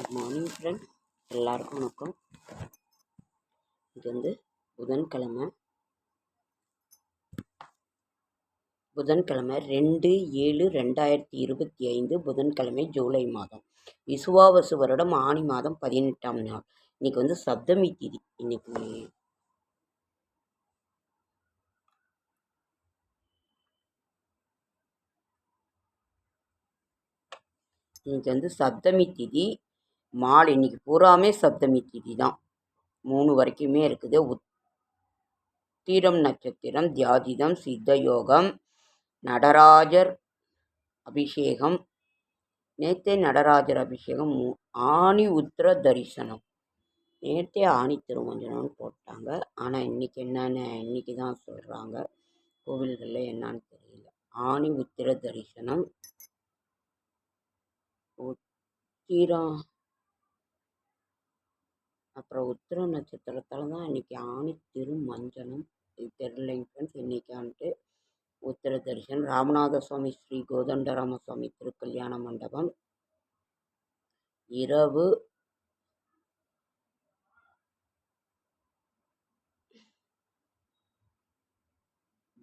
Good morning friend எல்லாருக்கும் வணக்கம். இது வந்து புதன்கிழமை. புதன்கிழமை ரெண்டு ஏழு ரெண்டாயிரத்தி இருபத்தி ஐந்து புதன்கிழமை ஜூலை மாதம். விசுவாவசு வருடம் ஆணி மாதம் பதினெட்டாம் நாள். இன்னைக்கு வந்து சப்தமி திதி. இன்னைக்கு இன்னைக்கு வந்து சப்தமி திதி. மாலை இன்னைக்கு பூராமே சப்தமி திதி தான். மூணு வரைக்குமே இருக்குது. உத்திரம் நட்சத்திரம் தியாதிதம் சித்த யோகம் நடராஜர் அபிஷேகம். நேற்றே நடராஜர் அபிஷேகம் ஆணி உத்திர தரிசனம். நேற்றே ஆணி திருமஞ்சனம்னு போட்டாங்க. ஆனால் இன்னைக்கு என்னென்ன இன்னைக்கு தான் சொல்கிறாங்க கோவில்களில் என்னன்னு தெரியல. ஆணி உத்திர தரிசனம். உத்திரம் அப்புறம் உத்திர நட்சத்திரத்தில் தான் இன்னைக்கு ஆணி திருமஞ்சனம். இது தெரிலைங்க ஃப்ரெண்ட்ஸ் இன்னைக்கான்ட்டு உத்திர தரிசனம். ராமநாத சுவாமி ஸ்ரீ கோதண்டராம சுவாமி திருக்கல்யாண மண்டபம். இரவு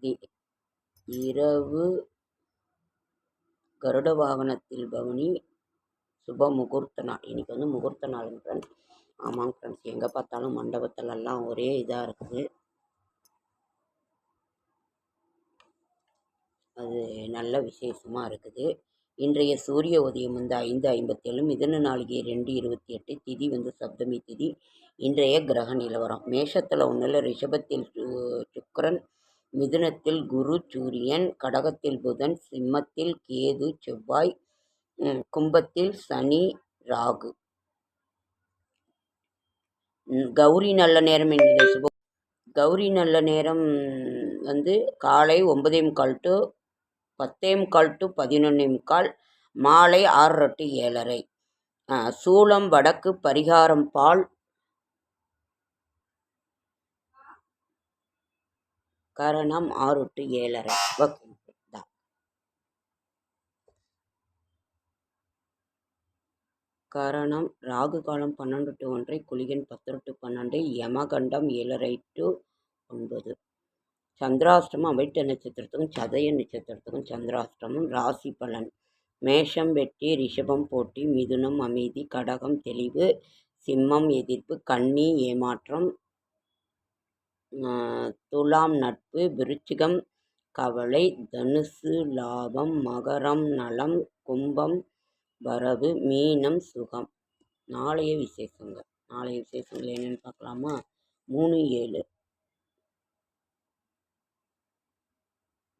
தி- இரவு கருட வாகனத்தில் பவனி. சுப முகூர்த்த நாள். இன்னைக்கு வந்து முகூர்த்த நாளுங்க ஃப்ரெண்ட்ஸ் ஆமாங்க ஃப்ரெண்ட்ஸ் எங்கே பார்த்தாலும் மண்டபத்துலலாம் ஒரே இதாக இருக்குது. அது நல்ல விசேஷமாக இருக்குது. இன்றைய சூரிய உதயம் வந்து ஐந்து ஐம்பத்தேழு மிதன நாளிகை ரெண்டு இருபத்தி எட்டு திதி வந்து சப்தமி திதி இன்றைய கிரக நிலவரம். மேஷத்தில் ஒன்றில் ரிஷபத்தில் சுக்கரன் மிதுனத்தில் குரு சூரியன் கடகத்தில் புதன் சிம்மத்தில் கேது செவ்வாய் கும்பத்தில் சனி ராகு. கௌரி நல்ல நேரம் என்கிற சுப கௌரி நல்ல நேரம் வந்து காலை ஒன்பதே முக்கால் டு பத்தே முக்கால் டு பதினொன்னே முக்கால் மாலை ஆறரை டு ஏழரை. சூளம் வடக்கு பரிகாரம் பால். கரணம் ஆறு டு ஏழரை. ஓகே. காரணம் ராகு காலம் பன்னெண்டு டு ஒன்றை குளிகன் பத்து டு பன்னெண்டு யமகண்டம் ஏழரை டு ஒன்பது. சந்திராஷ்டமம் அவிட்ட நட்சத்திரத்துக்கும் சதய நட்சத்திரத்துக்கும் சந்திராஷ்டமம் ராசி பலன். மேஷம் வெட்டி ரிஷபம் போட்டி மிதுனம் அமைதி கடகம் தெளிவு சிம்மம் எதிர்ப்பு கன்னி ஏமாற்றம் துலாம் நட்பு விருச்சிகம் கவலை தனுசு லாபம் மகரம் நலம் கும்பம் வரவு மீனம் சுகம். நாளைய விசேஷங்க நாளைய விசேஷங்கள் என்னென்னு பார்க்கலாமா? மூணு ஏழு.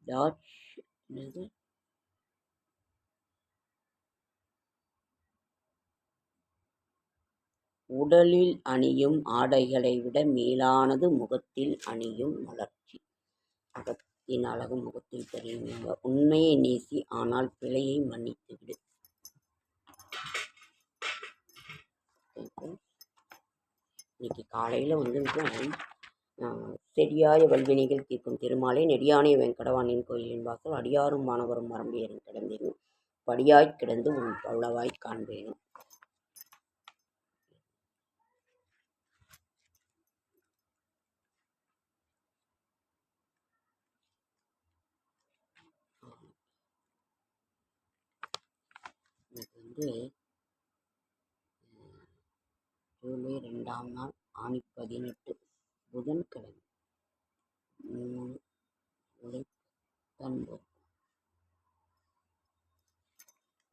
தாட்ச் என்னது? உடலில் அணியும் ஆடைகளை விட மேலானது முகத்தில் அணியும் மலர்ச்சி அகத்தின் அழகு முகத்தில் தெரியுங்க உண்மையை நேசி ஆனால் பிழையை மன்னித்து விடு இன்னைக்கு காலையில் வந்து செடியாய வல்வினைகள் தீர்க்கும் திருமாலை நெடியானை வெங்கடவாணியின் கோயிலின் வாசல் அடியாரும் மாணவரும் மரம்பியரும் கிடந்தேனும் படியாய்க் கிடந்து உன் பல்லவாய்க் காண்பேனும். இன்னைக்கு வந்து ஜூலை ரெண்டாம் நாள் ஆணி பதினெட்டு புதன்கிழமை. மூணு ஜூலை பத்தொன்பது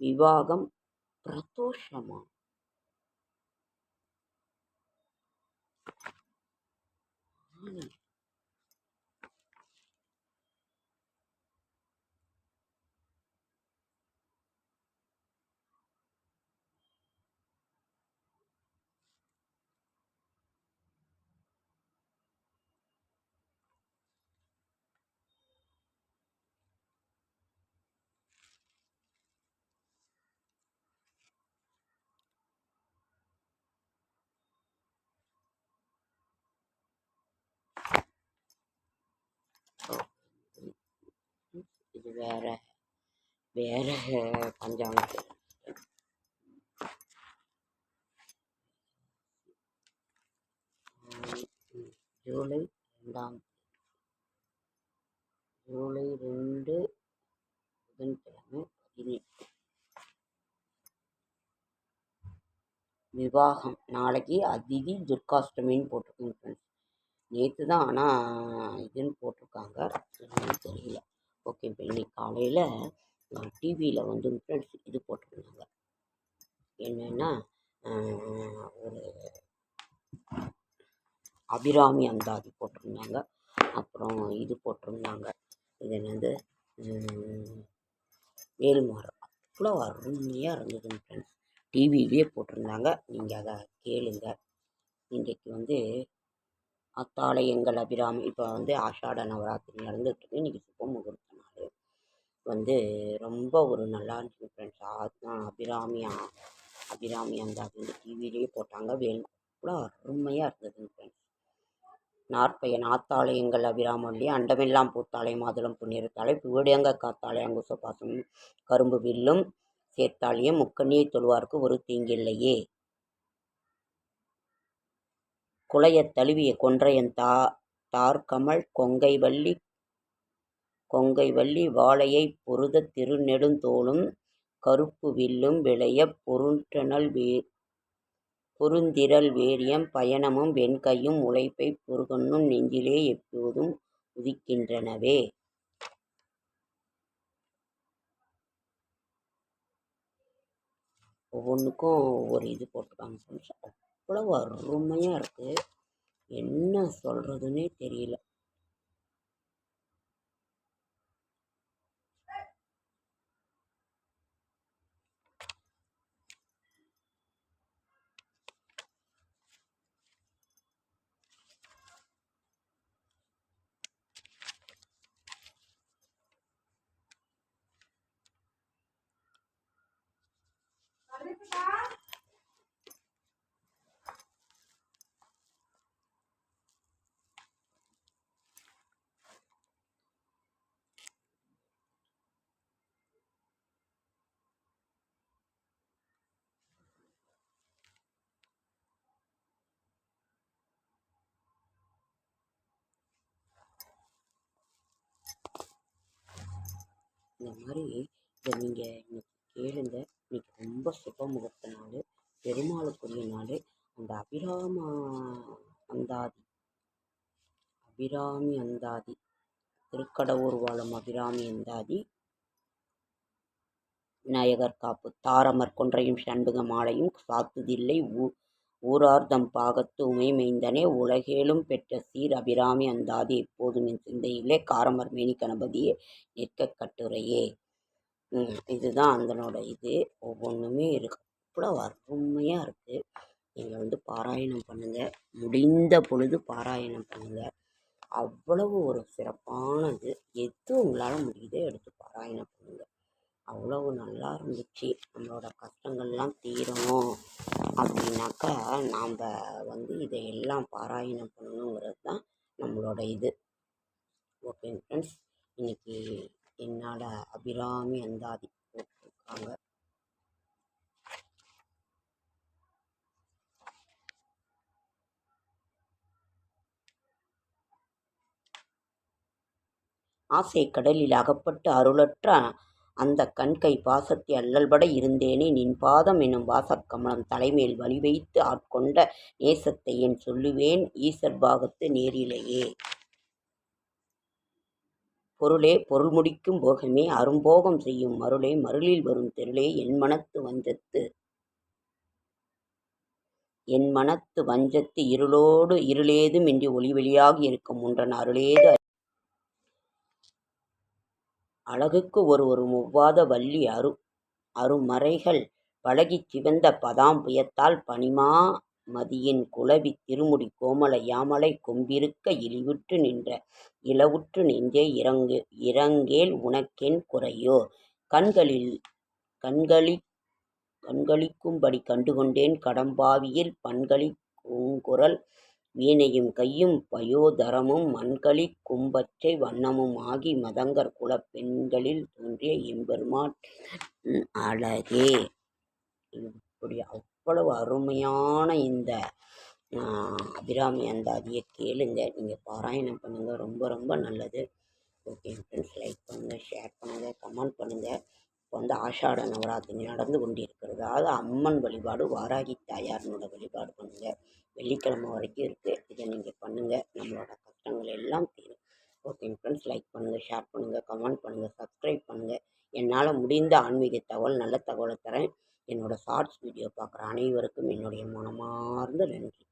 விவாகம் பிரதோஷமா? வேறு வேறு பஞ்சாங்கம் ஜூலை ரெண்டாம் ஜூலை ரெண்டு புதன்கிழமை பதினெட்டு விவாகம். நாளைக்கு அதிதி துர்காஷ்டமின்னு போட்டிருக்கோங்க ஃப்ரெண்ட்ஸ் நேற்று தான் ஆனால் இதுன்னு போட்டிருக்காங்க தெரியல. ஓகே இப்போ இன்னைக்கு காலையில் டிவியில் வந்து ஃப்ரெண்ட்ஸ் இது போட்டிருந்தாங்க என்னென்னா ஒரு அபிராமி அந்தாதி போட்டிருந்தாங்க. அப்புறம் இது போட்டிருந்தாங்க. இது என்னது? உம், அவ்வளோ அருமையாக இருந்ததுங்க ஃப்ரெண்ட்ஸ் டிவிலேயே போட்டிருந்தாங்க. நீங்கள் அதை கேளுங்க. இன்றைக்கு வந்து அத்தாலயங்கள் அபிராமி இப்போ வந்து ஆஷாட நவராத்திரி நடந்துகிட்ருக்கு இன்றைக்கி சுப முகூர்த்த வந்து ரொம்ப ஒரு நல்லா இருந்துச்சு ஃப்ரெண்ட்ஸ் அதுதான் அபிராமியா. அபிராமி அந்த அது டிவிலேயே போட்டாங்க. வேல் அவ்வளோ அருமையாக இருந்ததுங்க ஃப்ரெண்ட்ஸ் நாற்பய நாத்தாலயங்கள் அபிராமல்லி அண்டமெல்லாம் பூத்தாலை மாதுளம் புண்ணியத்தாலை புவிடங்க காத்தாலை அங்குச பாசம் கரும்பு வில்லும் சேர்த்தாலியும் முக்கண்ணியை தொழுவார்க்கு ஒரு தீங்கில்லையே. குளையத் தழுவிய கொன்றையன் தா தார்கமல் கொங்கை வள்ளி கொங்கை வள்ளி வாழையை பொருதத் திருநெடுந்தோளும் கருப்பு வில்லும் விளையப் பொருண்டனல் வே பொருந்திரல் வேரியம் பயணமும் வெண்கையும் உழைப்பைப் பொருகன்னும் நெஞ்சிலே எப்போதும் உதிக்கின்றனவே. ஒவ்வொன்றுக்கும் ஒவ்வொரு இது போட்டிருக்காங்க ஃப்ரெண்ட்ஸ். அவ்வளவு அருமையாக இருக்குது என்ன சொல்கிறதுனே தெரியல. இந்த மாதிரி இதை நீங்கள் இன்னைக்கு கேளுங்க. இன்னைக்கு ரொம்ப சுப முகூர்த்த நாள் பெருமாளுக்குரிய நாள். அந்த அபிராம அந்தாதி அபிராமி அந்தாதி திருக்கடவுர் வாழும் அபிராமி அந்தாதி விநாயகர் காப்பு தாரமர் கொன்றையும் சண்முக மாலையும் சாத்துதில்லை ஊ ஊரார்தம் பாகத்து உமைமைந்தனே உலகேலும் பெற்ற சீர் அபிராமி அந்தாதி எப்போதும் என் சிந்தையிலே காரமர் மேனி கணபதியே நிற்க கட்டுரையே. இதுதான் அதனோட இது. ஒவ்வொன்றுமே இருக்கு. அவ்வளோ அருமையாக இருக்குது நீங்கள் வந்து பாராயணம் பண்ணுங்கள் முடிந்த பொழுது பாராயணம் பண்ணுங்கள் அவ்வளவு ஒரு சிறப்பானது. எது உங்களால் முடியுதோ எடுத்து பாராயணம் பண்ணுங்கள் அவ்வளவு நல்லா இருந்துச்சு. நம்மளோட கஷ்டங்கள்லாம் தீரணும். அப்படின்னாக்கா நாம் வந்து இதையெல்லாம் பாராயணம் பண்ணணுங்கிறது தான் நம்மளோட இது. ஓகேங்க ஃப்ரெண்ட்ஸ் இன்னைக்கு என்னோட அபிராமி அந்தாதி போட்டிருக்காங்க. ஆசை கடலில் அகப்பட்டு அருளற்ற அந்த கண்கை பாசத்தை அல்லல்பட இருந்தேனே நின் பாதம் எனும் வாசக்கமலம் தலைமேல் வழி வைத்து ஆட்கொண்ட நேசத்தை என் சொல்லுவேன் ஈசர் பாகத்து நேரிலேயே. பொருளே பொருள் முடிக்கும் போகமே அரும்போகம் செய்யும் மருளே மருளில் வரும் தெருளே என் மனத்து வஞ்சத்து. என் மனத்து வஞ்சத்து இருளோடு இருளேதுமின்றி ஒளிவெளியாக இருக்கும் உன்றன் அருளேது அழகுக்கு ஒரு ஒரு முவ்வாத வள்ளி அரு அருமறைகள் பழகிச் சிவந்த பதாம்புயத்தால் பனிமா மதியின் குளவி திருமுடி கோமள யாமலை கொம்பிருக்க இழிவுற்று நின்ற இளவுற்று நெஞ்சே இறங்கு இறங்கேல் உனக்கென் குறையோ? கண்களில் கண்களி கண்களிக்கும்படி கண்டுகொண்டேன் கடம்பாவியில் பண்களி பூங்குரல் வீணையும் கையும் பயோதரமும் மண்களிக் கும்பச்சை வண்ணமும் ஆகி மதங்கர் குலப் பெண்களில் தோன்றிய எம்பெருமான் அழகே. இப்படி அவ்வளவு அருமையான இந்த அபிராமி அபிராமி அந்தாதியை கேளுங்க. நீங்கள் பாராயணம் பண்ணுங்கள் ரொம்ப ரொம்ப நல்லது. ஓகே ஃப்ரெண்ட்ஸ் லைக் பண்ணுங்கள் ஷேர் பண்ணுங்கள் கமெண்ட் பண்ணுங்கள் வந்து ஆஷாட நவராத்திரி நடந்து கொண்டிருக்கிறது. அதாவது அம்மன் வழிபாடு வாராகி தாயாரினோட வழிபாடு பண்ணுங்கள் வெள்ளிக்கிழமை வரைக்கும் இருக்குது இதை நீங்கள் பண்ணுங்கள் நம்மளோட கஷ்டங்கள் எல்லாம் தீரும். ஓகேங்க ஃப்ரெண்ட்ஸ் லைக் பண்ணுங்கள் ஷேர் பண்ணுங்கள் கமெண்ட் பண்ணுங்கள் சப்ஸ்கிரைப் பண்ணுங்கள் என்னால் முடிந்த ஆன்மீக தகவல் நல்ல தகவலை தரேன். என்னோடய ஷார்ட்ஸ் வீடியோ பார்க்குற அனைவருக்கும் என்னுடைய மனமார்ந்த நன்றி.